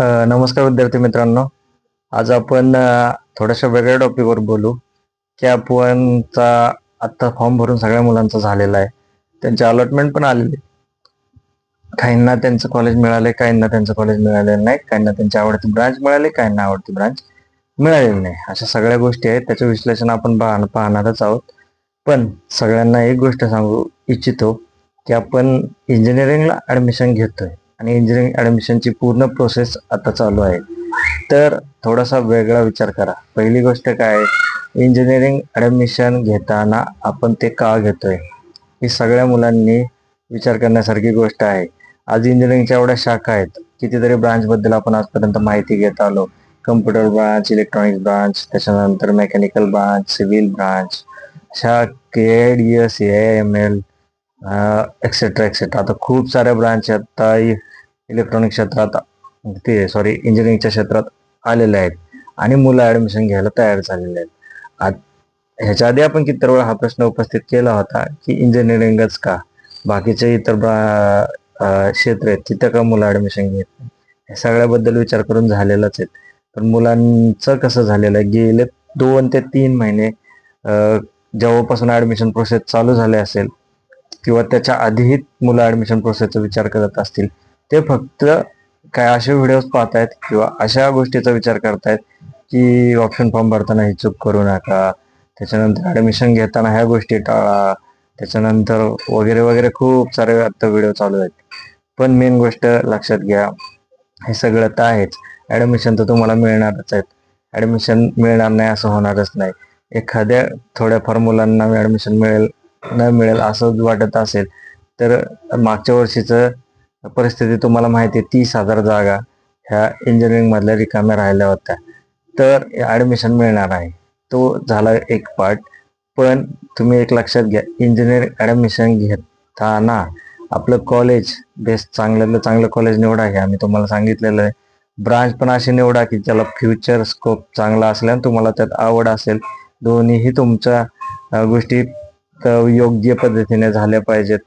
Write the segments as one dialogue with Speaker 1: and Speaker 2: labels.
Speaker 1: नमस्कार विद्यार्थी मित्रांनो. आज आपण थोड्याशा वेगळ्या टॉपिकवर बोलू. की आपणचा आत्ता फॉर्म भरून सगळ्या मुलांचा झालेला आहे. त्यांचे अलॉटमेंट पण आलेले काहींना त्यांचं कॉलेज मिळाले काहींना त्यांचं कॉलेज मिळालेलं नाही काहींना त्यांची आवडती ब्रांच मिळाली काहींना आवडती ब्रांच मिळालेली नाही. अशा सगळ्या गोष्टी आहेत. त्याचं विश्लेषण आपण पाहण- पाहणारच आहोत. पण सगळ्यांना एक गोष्ट सांगू इच्छितो की आपण इंजिनिअरिंगला ऍडमिशन घेतोय. आणि इंजिनिअरिंग ॲडमिशनची पूर्ण प्रोसेस आता चालू आहे. तर थोडासा वेगळा विचार करा. पहिली गोष्ट काय? आहे इंजिनिअरिंग ॲडमिशन घेताना आपण ते का घेतोय? ही सगळ्या मुलांनी विचार करण्यासारखी गोष्ट आहे. आज इंजिनिअरिंगच्या एवढ्या शाखा आहेत. कितीतरी ब्रांचबद्दल आपण आजपर्यंत माहिती घेत आलो. कम्प्युटर ब्रांच इलेक्ट्रॉनिक्स ब्रांच त्याच्यानंतर मेकॅनिकल ब्रांच सिव्हिल ब्रांच अशा K D S A M L etcetera etcetera आता खूप साऱ्या ब्रांच आता इलेक्ट्रॉनिक क्षेत्रात ते सॉरी इंजिनिअरिंगच्या क्षेत्रात आलेले आहेत. आणि मुलं ऍडमिशन घ्यायला तयार झालेले आहेत. आत- ह्याच्या आधी आपण किती वेळा हा प्रश्न उपस्थित केला होता की इंजिनिअरिंगच का? बाकीचे इतर क्षेत्र आहेत तिथं का मुलं ऍडमिशन घेत नाही हे सगळ्याबद्दल विचार करून झालेलाच आहेत. पण मुलांचं कसं झालेलं आहे? गेले दोन ते तीन महिने जेव्हापासून ऍडमिशन प्रोसेस चालू झाले असेल किंवा त्याच्या आधीही मुलं ऍडमिशन प्रोसेसचा विचार करत असतील ते फक्त काय असे व्हिडिओज पाहतायत किंवा अशा गोष्टीचा विचार करतायत की ऑप्शन फॉर्म भरताना ही चूक करू नका त्याच्यानंतर ऍडमिशन घेताना ह्या गोष्टी टाळा त्याच्यानंतर वगैरे वगैरे खूप सारे आता व्हिडिओ चालू आहेत. पण मेन गोष्ट लक्षात घ्या हे सगळं तर आहेच. ऍडमिशन तर तुम्हाला मिळणारच आहेत. ऍडमिशन मिळणार नाही असं होणारच नाही. एखाद्या थोड्याफार मुलांना ऍडमिशन मिळेल न मिळेल असं वाटत असेल तर मागच्या वर्षीचं परिस्थिती तुम्हाला माहिती आहे तीस हजार जागा ह्या इंजिनिअरिंग मधल्या रिकाम्या राहिल्या होत्या. तर ऍडमिशन मिळणार आहे. तो झाला एक पार्ट पण तुम्ही एक लक्षात घ्या इंजिनिअरिंग ऍडमिशन घेताना आपलं कॉलेज बेस्ट चांगल्यातलं चांगलं कॉलेज निवडा हे आम्ही तुम्हाला सांगितलेलं आहे. ब्रांच पण अशी निवडा की ज्याला फ्युचर स्कोप चांगला असल्याने तुम्हाला त्यात आवड असेल. दोन्हीही तुमच्या गोष्टी योग्य पद्धतीने झाल्या पाहिजेत.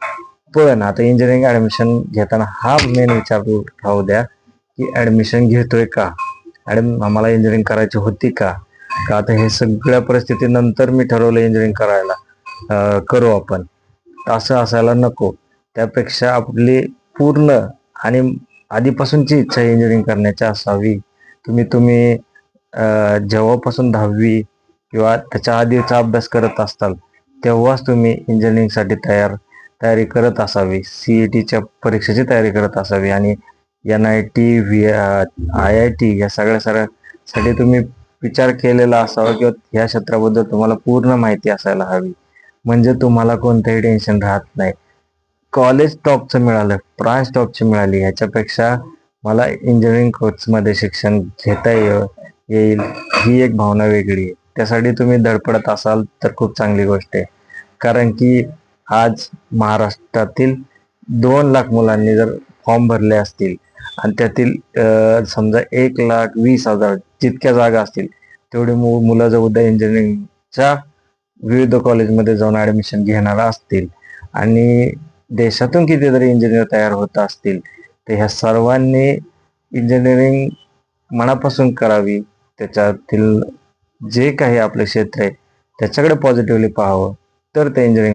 Speaker 1: पण आता इंजिनिअरिंग ऍडमिशन घेताना हा मेन विचार राहू द्या की ऍडमिशन घेतोय का? ऍडम आम्हाला इंजिनिअरिंग करायची होती का? का आता हे सगळ्या परिस्थितीनंतर मी ठरवलं इंजिनिअरिंग करायला. करू आपण. असं असायला नको. त्यापेक्षा आपली पूर्ण आणि आधीपासूनची इच्छा इंजिनिअरिंग करण्याची असावी. तुम्ही तुम्ही जेव्हापासून दहावी किंवा त्याच्या आधीचा अभ्यास करत असताल तेव्हाच तुम्ही इंजिनिअरिंगसाठी तयार तयारी करत असावी. सी ई टीच्या परीक्षेची तयारी करत असावी आणि N I T V I I T या सगळ्या सगळ्यासाठी तुम्ही विचार केलेला असावा किंवा ह्या क्षेत्राबद्दल तुम्हाला पूर्ण माहिती असायला हवी. म्हणजे तुम्हाला कोणतंही टेन्शन राहत नाही. कॉलेज टॉपचं मिळालं ब्रांच टॉपची मिळाली. ह्याच्यापेक्षा मला इंजिनिअरिंग कोर्समध्ये शिक्षण घेता येईल. ही एक भावना वेगळी आहे. त्यासाठी तुम्ही धडपडत असाल तर खूप चांगली गोष्ट आहे. कारण की आज महाराष्ट्रातील दोन लाख मुलांनी जर फॉर्म भरले असतील आणि त्यातील समजा एक लाख वीस हजार जितक्या जागा असतील तेवढी मु- मुलं जर उद्या इंजिनिअरिंगच्या विविध कॉलेजमध्ये जाऊन ऍडमिशन घेणार असतील आणि देशातून कितीतरी इंजिनियर तयार होत असतील तर ह्या सर्वांनी इंजिनिअरिंग मनापासून करावी त्याच्यातील जे काही आपलं क्षेत्र आहे त्याच्याकडे पॉझिटिव्हली पाहावं. तर ते इंजिनिअरिंग